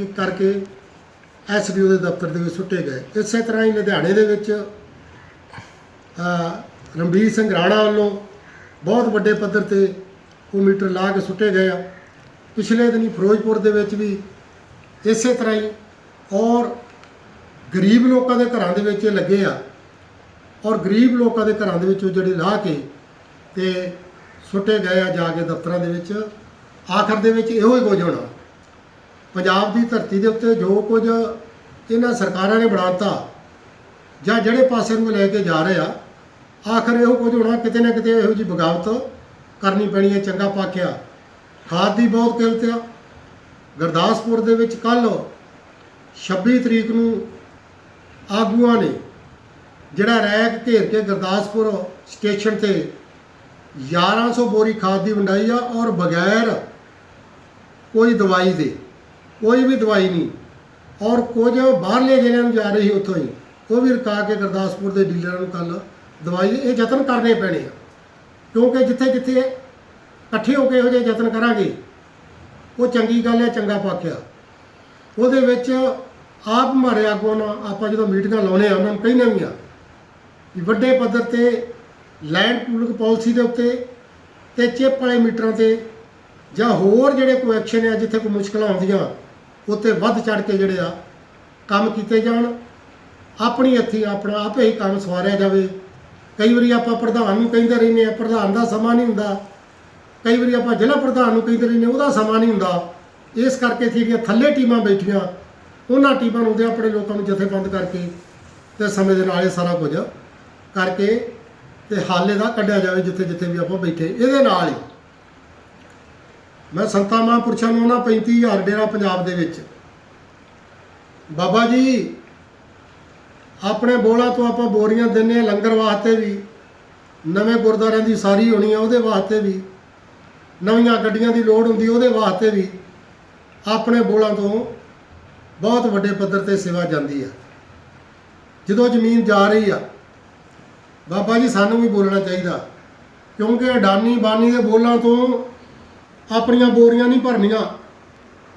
ਇੱਕ ਇੱਕ ਕਰਕੇ ਐਸਡੀਓ ਦੇ ਦਫ਼ਤਰ ਦੇ ਵਿੱਚ ਸੁੱਟੇ ਗਏ। ਇਸੇ ਤਰ੍ਹਾਂ ਹੀ ਲੁਧਿਆਣੇ ਦੇ ਵਿੱਚ ਰਣਬੀਰ ਸਿੰਘ ਰਾਣਾ ਵੱਲੋਂ ਬਹੁਤ ਵੱਡੇ ਪੱਧਰ ਤੇ ਉਹ ਮੀਟਰ ਲਾ ਕੇ ਸੁੱਟੇ ਗਏ ਆ। ਪਿਛਲੇ ਦਿਨੀ ਫਿਰੋਜ਼ਪੁਰ ਦੇ ਵਿੱਚ ਵੀ ਇਸੇ ਤਰ੍ਹਾਂ ਹੀ ਔਰ ਗਰੀਬ ਲੋਕਾਂ ਦੇ ਘਰਾਂ ਦੇ ਵਿੱਚ ਇਹ ਲੱਗੇ ਆ। ਔਰ ਗਰੀਬ ਲੋਕਾਂ ਦੇ ਘਰਾਂ ਦੇ ਵਿੱਚ ਉਹ ਜਿਹੜੇ ਲਾ ਕੇ ਤੇ ਸੁੱਟੇ ਗਏ ਆ ਜਾ ਕੇ ਦਫ਼ਤਰਾਂ ਦੇ ਵਿੱਚ। ਆਖਰ ਦੇ ਵਿੱਚ ਇਹੋ ਹੀ ਕੁਝ ਹੋਣਾ। ਪੰਜਾਬ ਦੀ ਧਰਤੀ ਦੇ ਉੱਤੇ ਜੋ ਕੁਝ ਇਹਨਾਂ ਸਰਕਾਰਾਂ ਨੇ ਬਣਾਤਾ ਜਾਂ ਜਿਹੜੇ ਪਾਸੇ ਨੂੰ ਲੈ ਕੇ ਜਾ ਰਹੇ ਆ, ਆਖਰ ਇਹੋ ਕੁਝ ਹੋਣਾ ਕਿਤੇ ਨਾ ਕਿਤੇ ਇਹੋ ਜੀ ਬਗਾਵਤ ਕਰਨੀ ਪੈਣੀ ਹੈ ਚੰਗਾ ਪਾਕਿਆ ਖਾਦ ਦੀ ਬਹੁਤ ਕਿਲਤ ਆ। ਗੁਰਦਾਸਪੁਰ ਦੇ ਵਿੱਚ ਕੱਲ 26 ਤਰੀਕ ਨੂੰ ਆਗੂਆਂ ਨੇ ਜਿਹੜਾ ਰੈਕ ਘੇਰ ਕੇ ਗੁਰਦਾਸਪੁਰ ਸਟੇਸ਼ਨ ਤੇ 1100 ਬੋਰੀ ਖਾਦ ਦੀ ਵੰਡਾਈ ਆ ਔਰ ਬਗੈਰ ਕੋਈ ਦਵਾਈ ਦੇ ਕੋਈ ਵੀ ਦਵਾਈ ਨਹੀਂ। ਔਰ ਕੁਝ ਬਾਹਰਲੇ ਜ਼ਿਲ੍ਹਿਆਂ ਨੂੰ ਜਾ ਰਹੀ ਸੀ ਉੱਥੋਂ ਹੀ। ਉਹ ਵੀ ਰਕਾ ਕੇ ਗੁਰਦਾਸਪੁਰ ਦੇ ਡੀਲਰਾਂ ਨੂੰ ਕੱਲ ਦਵਾਈ, ਇਹ ਯਤਨ ਕਰਨੇ ਪੈਣੇ ਆ। ਕਿਉਂਕਿ ਜਿੱਥੇ ਜਿੱਥੇ ਇਕੱਠੇ ਹੋ ਕੇ ਇਹੋ ਜਿਹੇ ਯਤਨ ਕਰਾਂਗੇ, ਉਹ ਚੰਗੀ ਗੱਲ ਹੈ, ਚੰਗਾ ਪੱਖਿਆ ਉਹਦੇ ਵਿੱਚ ਆਪ ਮਾਰੇ ਆਗੂ ਨਾਲ ਆਪਾਂ ਜਦੋਂ ਮੀਟਿੰਗਾਂ ਲਾਉਨੇ ਆ ਉਹਨਾਂ ਨੂੰ ਕਹਿੰਦੇ ਵੀ ਆ ਵੀ ਵੱਡੇ ਪੱਧਰ ਤੇ ਲੈਂਡ ਪੂਲਿੰਗ ਪਾਲਿਸੀ ਦੇ ਉੱਤੇ ਤੇ ਚਿੱਪ ਵਾਲੇ ਮੀਟਰਾਂ ਤੇ ਜਾਂ ਹੋਰ ਜਿਹੜੇ ਕੋਈ ਐਕਸ਼ਨ ਆ, ਜਿੱਥੇ ਕੋਈ ਮੁਸ਼ਕਲਾਂ ਆਉਂਦੀਆਂ ਉੱਤੇ ਵੱਧ ਚੜ ਕੇ ਜਿਹੜੇ ਆ ਕੰਮ ਕੀਤੇ ਜਾਣ, ਆਪਣੀ ਹੱਥੀਂ ਆਪਣਾ ਆਪੇ ਹੀ ਕੰਮ ਸਵਾਰਿਆ ਜਾਵੇ। ਕਈ ਵਾਰੀ ਆਪਾਂ ਪ੍ਰਧਾਨ ਨੂੰ ਕਹਿੰਦੇ ਰਹਿੰਦੇ ਆ ਪ੍ਰਧਾਨ ਦਾ ਸਮਾਂ ਨਹੀਂ ਹੁੰਦਾ। ਕਈ ਵਾਰੀ ਆਪਾਂ ਜ਼ਿਲ੍ਹਾ ਪ੍ਰਧਾਨ ਨੂੰ ਕਹਿੰਦੇ ਰਹਿੰਦੇ ਉਹਦਾ ਸਮਾਂ ਨਹੀਂ ਹੁੰਦਾ। ਇਸ ਕਰਕੇ ਇੱਥੇ ਜਿਹੜੀਆਂ ਥੱਲੇ ਟੀਮਾਂ ਬੈਠੀਆਂ, ਉਹਨਾਂ ਟੀਮਾਂ ਨੂੰ ਦੇ ਆਪਣੇ ਲੋਕਾਂ ਨੂੰ ਜਥੇਬੰਦ ਕਰਕੇ ਤੇ ਸਮੇਂ ਦੇ ਨਾਲ ਇਹ ਸਾਰਾ ਕੁਝ ਕਰਕੇ ਤੇ ਹਾਲੇ ਦਾ ਕੱਢਿਆ ਜਾਵੇ ਜਿੱਥੇ ਜਿੱਥੇ ਵੀ ਆਪਾਂ ਬੈਠੇ। ਇਹਦੇ ਨਾਲ ਹੀ ਮੈਂ ਸੰਤਾਂ ਮਹਾਂਪੁਰਸ਼ਾਂ ਨੂੰ ਉਹਨਾਂ 35000 ਡੇਰਾ ਪੰਜਾਬ ਦੇ ਵਿੱਚ। ਬਾਬਾ ਜੀ, ਆਪਣੇ ਬੋਲਾਂ ਤੋਂ ਆਪਾਂ ਬੋਰੀਆਂ ਦਿੰਨੇ ਆ ਲੰਗਰ ਵਾਸਤੇ ਵੀ, ਨਵੇਂ ਗੁਰਦੁਆਰਿਆਂ ਦੀ ਸਾਰੀ ਹੋਣੀ ਆ ਉਹਦੇ ਵਾਸਤੇ ਵੀ, ਨਵੀਆਂ ਗੱਡੀਆਂ ਦੀ ਲੋੜ ਹੁੰਦੀ ਉਹਦੇ ਵਾਸਤੇ ਵੀ, ਆਪਣੇ ਬੋਲਾਂ ਤੋਂ ਬਹੁਤ ਵੱਡੇ ਪੱਧਰ ਤੇ ਸੇਵਾ ਜਾਂਦੀ ਆ। ਜਦੋਂ ਜ਼ਮੀਨ ਜਾ ਰਹੀ ਆ, ਬਾਬਾ ਜੀ ਸਾਨੂੰ ਵੀ ਬੋਲਣਾ ਚਾਹੀਦਾ, ਕਿਉਂਕਿ ਅਡਾਨੀ ਬਾਨੀ ਦੇ ਬੋਲਾਂ ਤੋਂ ਆਪਣੀਆਂ ਬੋਰੀਆਂ ਨਹੀਂ ਭਰਨੀਆਂ,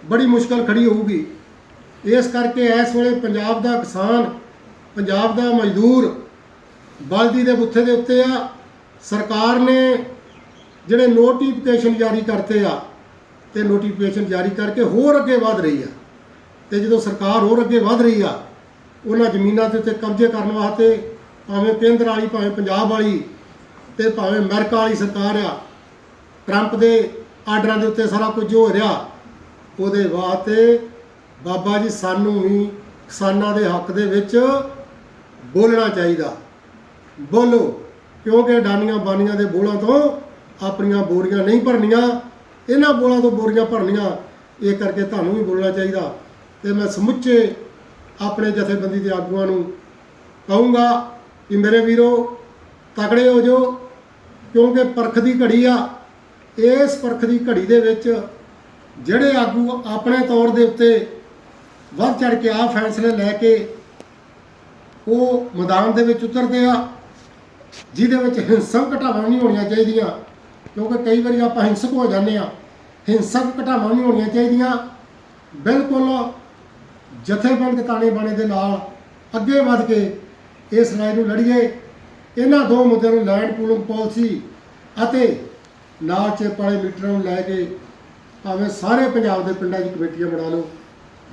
ਬੜੀ ਮੁਸ਼ਕਲ ਖੜੀ ਹੋਊਗੀ। ਇਸ ਕਰਕੇ ਇਸ ਵੇਲੇ ਪੰਜਾਬ ਦਾ ਕਿਸਾਨ, ਪੰਜਾਬ ਦਾ ਮਜ਼ਦੂਰ ਬਲਦੀ ਦੇ ਬੁੱਥੇ ਦੇ ਉੱਤੇ ਆ। ਸਰਕਾਰ ਨੇ ਜਿਹੜੇ ਨੋਟੀਫਿਕੇਸ਼ਨ ਜਾਰੀ ਕਰਤੇ ਆ, ਤੇ ਨੋਟੀਫਿਕੇਸ਼ਨ ਜਾਰੀ ਕਰਕੇ ਹੋਰ ਅੱਗੇ ਵਧ ਰਹੀ ਆ। ਤੇ ਜਦੋਂ ਸਰਕਾਰ ਹੋਰ ਅੱਗੇ ਵਧ ਰਹੀ ਆ, ਉਹਨਾਂ ਜ਼ਮੀਨਾਂ ਦੇ ਉੱਤੇ ਕਬਜ਼ੇ ਕਰਨ ਵਾਸਤੇ ਭਾਵੇਂ ਕੇਂਦਰ ਵਾਲੀ, ਭਾਵੇਂ ਪੰਜਾਬ ਵਾਲੀ, ਤੇ ਭਾਵੇਂ ਅਮਰੀਕਾ ਵਾਲੀ ਸਰਕਾਰ ਆ ਟਰੰਪ ਦੇ ਆਰਡਰਾਂ ਦੇ ਉੱਤੇ ਸਾਰਾ ਕੁਝ ਹੋ ਰਿਹਾ। ਉਹਦੇ ਵਾਸਤੇ ਬਾਬਾ ਜੀ ਸਾਨੂੰ ਵੀ ਕਿਸਾਨਾਂ ਦੇ ਹੱਕ ਦੇ ਵਿੱਚ ਬੋਲਣਾ ਚਾਹੀਦਾ। ਬੋਲੋ, ਕਿਉਂਕਿ ਡਾਨੀਆਂ ਬਾਨੀਆਂ ਦੇ ਬੋਲਾਂ ਤੋਂ ਆਪਣੀਆਂ ਬੋਰੀਆਂ ਨਹੀਂ ਭਰਨੀਆਂ। ਇਹਨਾਂ ਬੋਲਾਂ ਤੋਂ ਬੋਰੀਆਂ ਭਰਨੀਆਂ, ਇਹ ਕਰਕੇ ਤੁਹਾਨੂੰ ਵੀ ਬੋਲਣਾ ਚਾਹੀਦਾ। ਤੇ ਮੈਂ ਸਮੁੱਚੇ ਆਪਣੇ ਜਥੇਬੰਦੀ ਦੇ ਆਗੂਆਂ ਨੂੰ ਕਹੂੰਗਾ ਕਿ ਮੇਰੇ ਵੀਰੋ, ਤਕੜੇ ਹੋ ਜਾਓ, ਕਿਉਂਕਿ ਪਰਖ ਦੀ ਘੜੀ ਆ। ਇਸ ਪਰਖ ਦੀ ਘੜੀ ਦੇ ਵਿੱਚ ਜਿਹੜੇ ਆਗੂ ਆਪਣੇ ਤੌਰ ਦੇ ਉੱਤੇ ਵੱਧ ਚੜ ਕੇ ਆ ਫੈਸਲੇ ਲੈ ਕੇ ਉਹ ਮੈਦਾਨ ਦੇ ਵਿੱਚ ਉਤਰਦੇ ਆ, ਜਿਹਦੇ ਵਿੱਚ ਹਿੰਸਕ ਘਟਾਵਾਂ ਨਹੀਂ ਹੋਣੀਆਂ ਚਾਹੀਦੀਆਂ, ਕਿਉਂਕਿ ਕਈ ਵਾਰੀ ਆਪਾਂ ਹਿੰਸਕ ਹੋ ਜਾਂਦੇ ਆ। ਹਿੰਸਕ ਘਟਾਵਾਂ ਨਹੀਂ ਹੋਣੀਆਂ ਚਾਹੀਦੀਆਂ। ਬਿਲਕੁਲ ਜਥੇਬੰਦ ਤਾਣੇ ਬਾਣੇ ਦੇ ਨਾਲ ਅੱਗੇ ਵਧ ਕੇ ਇਸ ਲੜਾਈ ਨੂੰ ਲੜੀਏ। ਇਹਨਾਂ ਦੋ ਮੁੱਦਿਆਂ ਨੂੰ ਲੈਂਡ ਪੂਲਿੰਗ ਪਾਲਿਸੀ ਅਤੇ ਨਾਲ ਚਿੱਪ ਵਾਲੇ ਮੀਟਰਾਂ ਨੂੰ ਲੈ ਕੇ ਭਾਵੇਂ ਸਾਰੇ ਪੰਜਾਬ ਦੇ ਪਿੰਡਾਂ 'ਚ ਕਮੇਟੀਆਂ ਬਣਾ ਲਓ।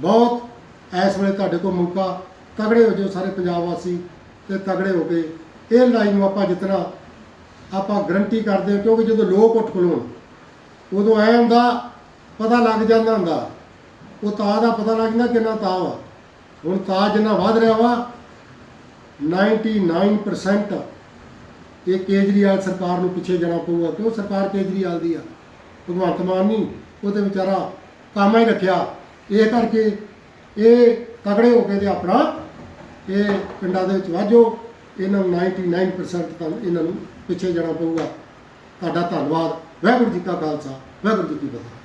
ਬਹੁਤ ਇਸ ਵੇਲੇ ਤੁਹਾਡੇ ਕੋਲ ਮੌਕਾ, ਤਗੜੇ ਹੋ ਜਾਓ ਸਾਰੇ ਪੰਜਾਬ ਵਾਸੀ ਤੇ ਤਗੜੇ ਹੋ ਕੇ। ਇਹ ਲੜਾਈ ਨੂੰ ਆਪਾਂ ਜਿੱਤਣਾ ਆਪਾਂ ਗਰੰਟੀ ਕਰਦੇ ਹਾਂ, ਕਿਉਂਕਿ ਜਦੋਂ ਲੋਕ ਉੱਠ ਖਲੋਣ, ਉਦੋਂ ਐ ਹੁੰਦਾ, ਪਤਾ ਲੱਗ ਜਾਂਦਾ ਹੁੰਦਾ। ਉਹ ਤਾਂ ਦਾ ਪਤਾ ਲੱਗ ਜਾਂਦਾ ਕਿੰਨਾ ਤਾਂ ਵਾ। ਹੁਣ ਤਾਂ ਜਿੰਨਾ ਵੱਧ ਰਿਹਾ ਵਾ 99% ਇਹ ਕੇਜਰੀਵਾਲ ਸਰਕਾਰ ਨੂੰ ਪਿੱਛੇ ਜਾਣਾ ਪਊਗਾ, ਕਿਉਂ ਸਰਕਾਰ ਕੇਜਰੀਵਾਲ ਦੀ ਆ? ਭਗਵੰਤ ਮਾਨ ਨਹੀਂ ਉਹਦੇ ਵਿਚਾਰਾ ਕੰਮ ਹੀ ਰੱਖਿਆ। ਇਹ ਕਰਕੇ ਇਹ ਤਗੜੇ ਹੋ ਕੇ ਤੇ ਆਪਣਾ ਇਹ ਪਿੰਡਾਂ ਦੇ ਵਿੱਚ ਵਾਜੋ। ਇਹਨਾਂ ਨੂੰ 99% ਤਾਂ ਇਹਨਾਂ ਨੂੰ ਪਿੱਛੇ ਜਾਣਾ ਪਊਗਾ। ਤੁਹਾਡਾ ਧੰਨਵਾਦ। ਵਾਹਿਗੁਰੂ ਜੀ ਕਾ ਖਾਲਸਾ, ਵਾਹਿਗੁਰੂ ਜੀ ਕੀ ਫਤਿਹ।